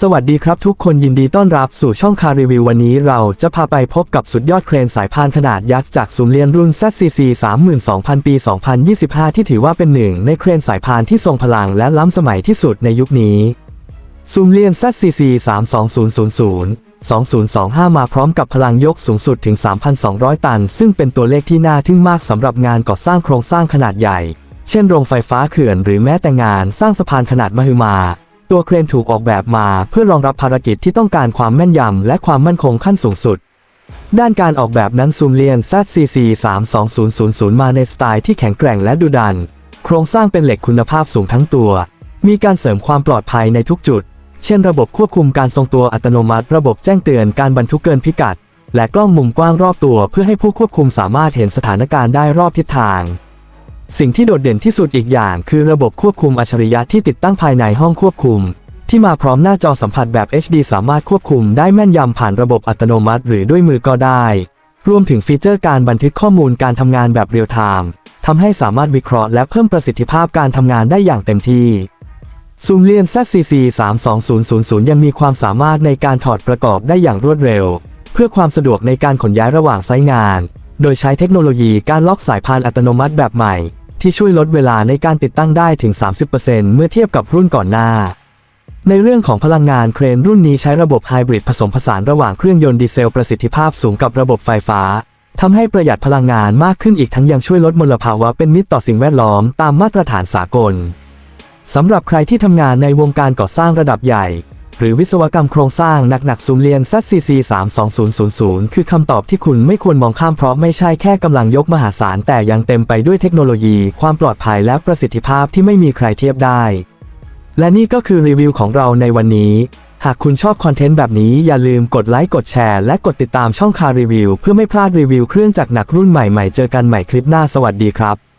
สวัสดีครับทุกคนยินดีต้อนรับสู่ช่องคารีวิววันนี้เราจะพาไปพบกับสุดยอดเครนสายพานขนาดยักษ์จากซูมเลียนรุ่น ZCC 32,000 ปี 2025 ที่ถือว่าเป็นหนึ่งในเครนสายพานที่ทรงพลังและล้ำสมัยที่สุดในยุคนี้ซูมเลียน ZCC 32000 2025 มาพร้อมกับพลังยกสูงสุดถึง 3,200 ตัน ซึ่งเป็นตัวเลขที่น่าทึ่งมากสำหรับงานก่อสร้างโครงสร้างขนาดใหญ่ เช่นโรงไฟฟ้าเขื่อนหรือแม้แต่งานสร้างสะพานขนาดมหึมา ตัวเครนถูกออกแบบมาเพื่อรองรับภารกิจที่ต้องการความแม่นยำและความมั่นคงขั้นสูงสุด ด้านการออกแบบนั้นซูมเลียน ZCC 32000 มาในสไตล์ที่แข็งแกร่งและดุดัน โครงสร้างเป็นเหล็กคุณภาพสูงทั้งตัว มีการเสริมความปลอดภัยในทุกจุด เช่นระบบควบคุมการทรงตัวอัตโนมัติ ระบบแจ้งเตือนการบรรทุกเกินพิกัด และกล้องมุมกว้างรอบตัว เพื่อให้ผู้ควบคุมสามารถเห็นสถานการณ์ได้รอบทิศทาง สิ่งที่โดดเด่นที่สุดอีกอย่างคือระบบควบคุมอัจฉริยะที่ติดตั้งภายในห้องควบคุม ที่มาพร้อมหน้าจอสัมผัสแบบ HD สามารถควบคุมได้แม่นยำผ่านระบบอัตโนมัติ หรือด้วยมือก็ได้ รวมถึงฟีเจอร์การบันทึกข้อมูลการทำงานแบบเรียลไทม์ทำให้สามารถวิเคราะห์และเพิ่มประสิทธิภาพการทำงานได้อย่างเต็มที่ซูมเลียน ZCC 32000 ยังมีความสามารถในการถอดประกอบได้อย่างรวดเร็ว เพื่อความสะดวกในการขนย้ายระหว่างไซต์งาน โดยใช้เทคโนโลยีการล็อกสายพานอัตโนมัติแบบใหม่ ที่ช่วยลดเวลาในการติดตั้งได้ถึง 30%เมื่อเทียบกับรุ่นก่อนหน้า ในเรื่องของพลังงานเครนรุ่นนี้ใช้ระบบไฮบริดผสมผสานระหว่างเครื่องยนต์ดีเซลประสิทธิภาพสูงกับระบบไฟฟ้าทำให้ประหยัดพลังงานมากขึ้นอีกทั้งยังช่วยลดมลภาวะเป็นมิตรต่อสิ่งแวดล้อมตามมาตรฐานสากลสำหรับใครที่ทำงานในวงการก่อสร้างระดับใหญ่ หรือวิศวกรรมโครงสร้างหนักๆซูมเลียน ZCC 32000 คือคำตอบที่คุณไม่ควรมองข้ามเพราะไม่ใช่แค่กำลังยกมหาศาล แต่ยังเต็มไปด้วยเทคโนโลยี ความปลอดภัยและประสิทธิภาพที่ไม่มีใครเทียบได้ และนี่ก็คือรีวิวของเราในวันนี้ หากคุณชอบคอนเทนต์แบบนี้อย่าลืมกดไลค์กดแชร์และกดติดตามช่องคารีวิวเพื่อไม่พลาดรีวิวเครื่องจักรหนักรุ่นใหม่ๆเจอกันใหม่คลิปหน้าสวัสดีครับ